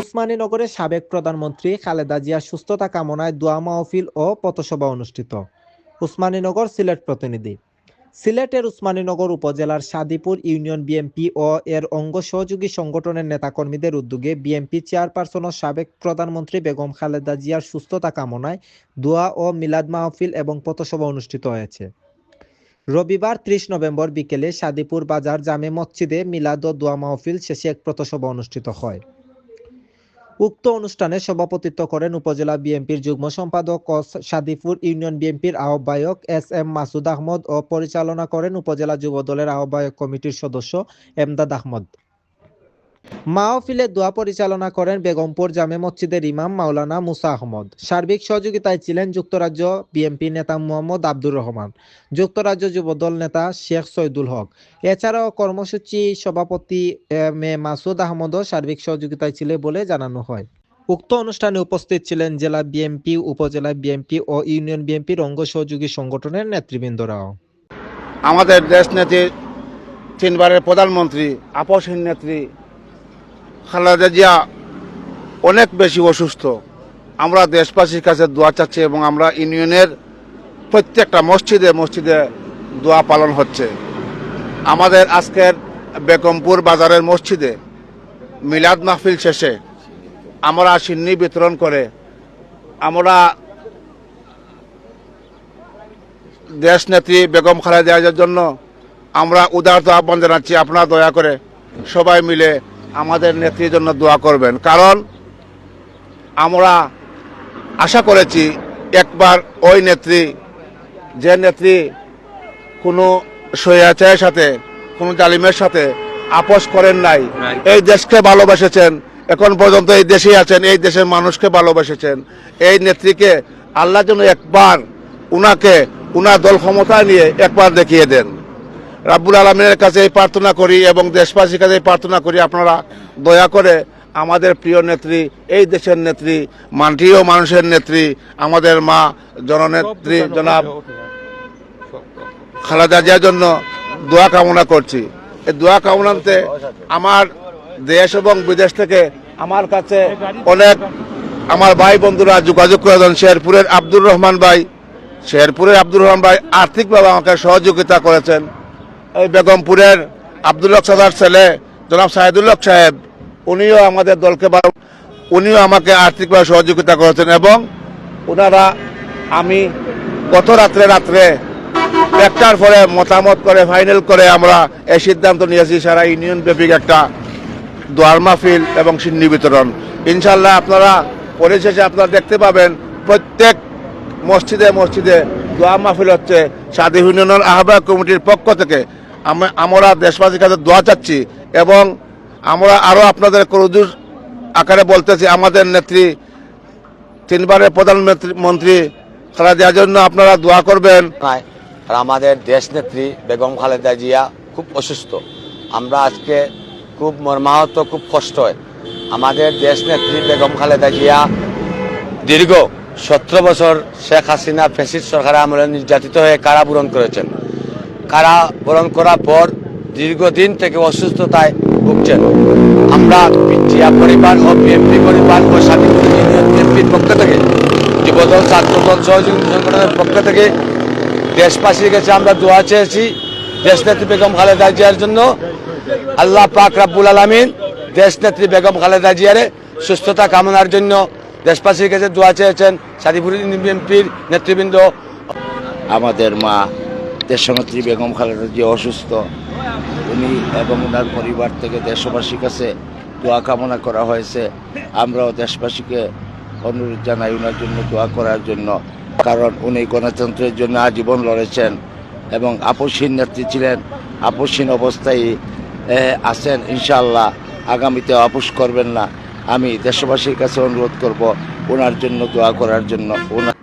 উসমানীনগরে সাবেক প্রধানমন্ত্রী খালেদা জিয়ার সুস্থতা কামনায় দোয়া মাহফিল ও পথসভা অনুষ্ঠিত। উসমানীনগর সিলেট প্রতিনিধি। সিলেটের উসমানীনগর উপজেলার সাদিপুর ইউনিয়ন বিএনপি ও এর অঙ্গ সহযোগী সংগঠনের নেতাকর্মীদের উদ্যোগে বিএনপি চেয়ারপারসন ও সাবেক প্রধানমন্ত্রী বেগম খালেদা জিয়ার সুস্থতা কামনায় দোয়া ও মিলাদ মাহফিল এবং পথসভা অনুষ্ঠিত হয়েছে। রবিবার ত্রিশ নভেম্বর বিকেলে সাদিপুর বাজার জামে মসজিদে মিলাদ ও দোয়া মাহফিল শেষে এক পথসভা অনুষ্ঠিত হয়। উক্ত অনুষ্ঠানে সভাপতিত্ব করেন উপজেলা বিএনপির যুগ্ম সম্পাদক সাদিপুর ইউনিয়ন বিএনপির আহ্বায়ক এস এম মাসুদ আহমদ ও পরিচালনা করেন উপজেলা যুবদলের আহ্বায়ক কমিটির সদস্য এমদাদ আহমদ। মাহফিলে দোয়া পরিচালনা করেন বেগমপুর জামে মসজিদের ইমাম মাওলানা মুসা আহমদ। সার্বিক সহযোগিতায় ছিলেন যুক্তরাজ্য বিএনপি নেতা মোহাম্মদ আব্দুর রহমান, যুক্তরাজ্য যুবদল নেতা শেখ সৈদুল হক। এছাড়াও কর্মসূচি সভাপতি এম এ মাসুদ আহমদও সার্বিক সহযোগিতায় ছিলেন বলে জানানো হয়। উক্ত অনুষ্ঠানে উপস্থিত ছিলেন জেলা বিএনপি, উপজেলা বিএনপি ও ইউনিয়ন বিএনপির অঙ্গ সহযোগী সংগঠনের নেতৃবৃন্দরাও। আমাদের দেশ নেত্রী, তিনবারের প্রধানমন্ত্রী, আপসহীন নেত্রী খালেদা জিয়া অনেক বেশি অসুস্থ। আমরা দেশবাসীর কাছে দোয়া চাচ্ছি এবং আমরা ইউনিয়নের প্রত্যেকটা মসজিদে মসজিদে দোয়া পালন হচ্ছে। আমাদের আজকের বেগমপুর বাজারের মসজিদে মিলাদ মাহফিল শেষে আমরা সিন্নি বিতরণ করে আমরা দেশ নেত্রী বেগম খালেদা জন্য আমরা উদারত আহ্বান জানাচ্ছি আপনারা দয়া করে সবাই মিলে আমাদের নেত্রীর জন্য দোয়া করবেন। কারণ আমরা আশা করেছি একবার ওই নেত্রী যে নেত্রী কোনো স্বৈরাচারের সাথে কোনো জালিমের সাথে আপোষ করেন নাই এই দেশকে ভালোবেসেছেন এখন পর্যন্ত এই দেশেই আছেন এই দেশের মানুষকে ভালোবেসেছেন। এই নেত্রীকে আল্লাহ যেন একবার উনাকে উনার দল ক্ষমতায় নিয়ে একবার দেখিয়ে দেন। রাব্বুল আলমিনের কাছে এই প্রার্থনা করি এবং দেশবাসীর কাছে এই প্রার্থনা করি আপনারা দয়া করে আমাদের প্রিয় নেত্রী এই দেশের নেত্রী মানটিও মানুষের নেত্রী আমাদের মা জননেত্রী জনাব খালেদা জিয়ার জন্য দোয়া কামনা করছি। এই দোয়া কামনাতে আমার দেশ এবং বিদেশ থেকে আমার কাছে অনেক আমার ভাই বন্ধুরা যোগাযোগ করে দেন শেরপুরের আব্দুর রহমান ভাই শেরপুরের আব্দুর রহমান ভাই আর্থিকভাবে আমাকে সহযোগিতা করেছেন। এই বেগমপুরের আব্দুল হক সাদার ছেলে, জনাব সাহেদুল হক সাহেব, উনিও আমাদের দলকে উনিও আমাকে আর্থিকভাবে সহযোগিতা করেছেন এবং ওনারা আমি গত রাত্রে রাত্রে একটার পরে মতামত করে, ফাইনাল করে আমরা এই সিদ্ধান্ত নিয়েছি, সারা ইউনিয়ন ব্যাপিক একটা দোয়ার মাহফিল এবং সিন্নি বিতরণ। ইনশাল্লাহ আপনারা পরিশেষে আপনারা দেখতে পাবেন, প্রত্যেক মসজিদে মসজিদে দোয়া মাহফিল হচ্ছে। সাদি ইউনিয়নের আহ্বায়ক কমিটির পক্ষ থেকে আমরা দেশবাসীর কাছে দোয়া চাচ্ছি এবং আমরা আরও আপনাদের করজুর আকারে বলতেছি, আমাদের নেত্রী, তিনবারের প্রধানমন্ত্রী খালেদা জিয়ার জন্য আপনারা দোয়া করবেন। নয় আর আমাদের দেশ নেত্রী বেগম খালেদা জিয়া খুব অসুস্থ। আমরা আজকে খুব মর্মাহত, খুব কষ্ট হয়। আমাদের দেশ নেত্রী বেগম খালেদা জিয়া দীর্ঘ সতেরো বছর শেখ হাসিনা ফেসিস সরকারের আমলে নির্যাতিত হয়ে কারাবরণ করেছেন। কারাবরণ করার পর দীর্ঘদিন থেকে অসুস্থতায় ভুগছেন। আমরা জিয়া পরিবার ও বিএনপি পরিবার ও বিএনপির পক্ষ থেকে, যুবদল, ছাত্রদল সহযোগী সংগঠনের পক্ষ থেকে দেশবাসীর কাছে আমরা দোয়া চেয়েছি দেশ নেত্রী বেগম খালেদা জিয়ার জন্য। আল্লাহ পাক রাব্বুল আলমিন দেশ নেত্রী বেগম খালেদা জিয়ারে সুস্থতা কামনার জন্য দেশবাসীর কাছে দোয়া চেয়েছেন। সাদিপুর বিএনপির নেতৃবৃন্দ। আমাদের মা দেশনেত্রী বেগম খালেদা জিয়া অসুস্থ। উনি এবং ওনার পরিবার থেকে দেশবাসীর কাছে দোয়া কামনা করা হয়েছে। আমরাও দেশবাসীকে অনুরোধ জানাই ওনার জন্য দোয়া করার জন্য। কারণ উনি গণতন্ত্রের জন্য আজীবন লড়েছেন এবং আপসহীন নেত্রী ছিলেন। আপসহীন অবস্থায় আছেন। ইনশাআল্লাহ আগামীতে আপোষ করবেন না। আমি দেশবাসীর কাছে অনুরোধ করব ওনার জন্য দোয়া করার জন্য। ওনার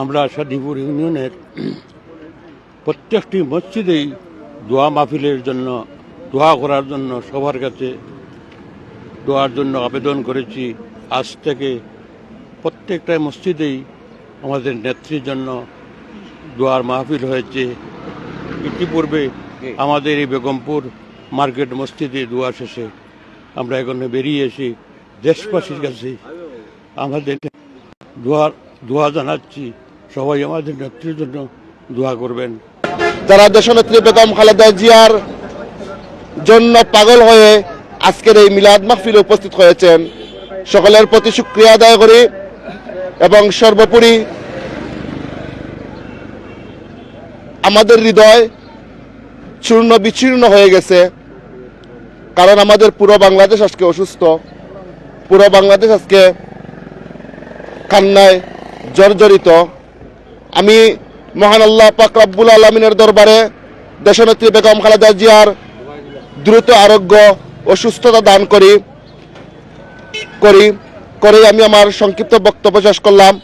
আমরা সাদিপুর ইউনিয়নের প্রত্যেকটি মসজিদেই দোয়া মাহফিলের জন্য দোয়া করার জন্য সবার কাছে দোয়ার জন্য আবেদন করেছি। আজ থেকে প্রত্যেকটা মসজিদেই আমাদের নেত্রীর জন্য দোয়ার মাহফিল হয়েছে। ইতিপূর্বে আমাদের এই বেগমপুর মার্কেট মসজিদে দোয়া শেষে আমরা এখানে বেরিয়ে এসে দেশবাসীর কাছে আমাদের দোয়া দোয়া জানাচ্ছি। সবাই আমাদের নেত্রীর জন্য দোয়া করবেন। যারা দেশনেত্রী বেগম খালেদা জিয়ার জন্য পাগল হয়ে আজকের এই মিলাদ মাহফিলে উপস্থিত হয়েছেন, সকলের প্রতি শুক্রিয়া আদায় করি এবং সর্বোপরি আমাদের হৃদয় চূর্ণ বিচূর্ণ হয়ে গেছে, কারণ আমাদের পুরো বাংলাদেশ আজকে অসুস্থ। পুরো বাংলাদেশ আজকে কান্নায় জর্জরিত। আমি মহান আল্লাহ পাক রব্বুল আলমিনের দরবারে দেশনেত্রী বেগম খালেদা জিয়ার দ্রুত আরোগ্য ও সুস্থতা দান করি করি করে আমি আমার সংক্ষিপ্ত বক্তব্য শেষ করলাম।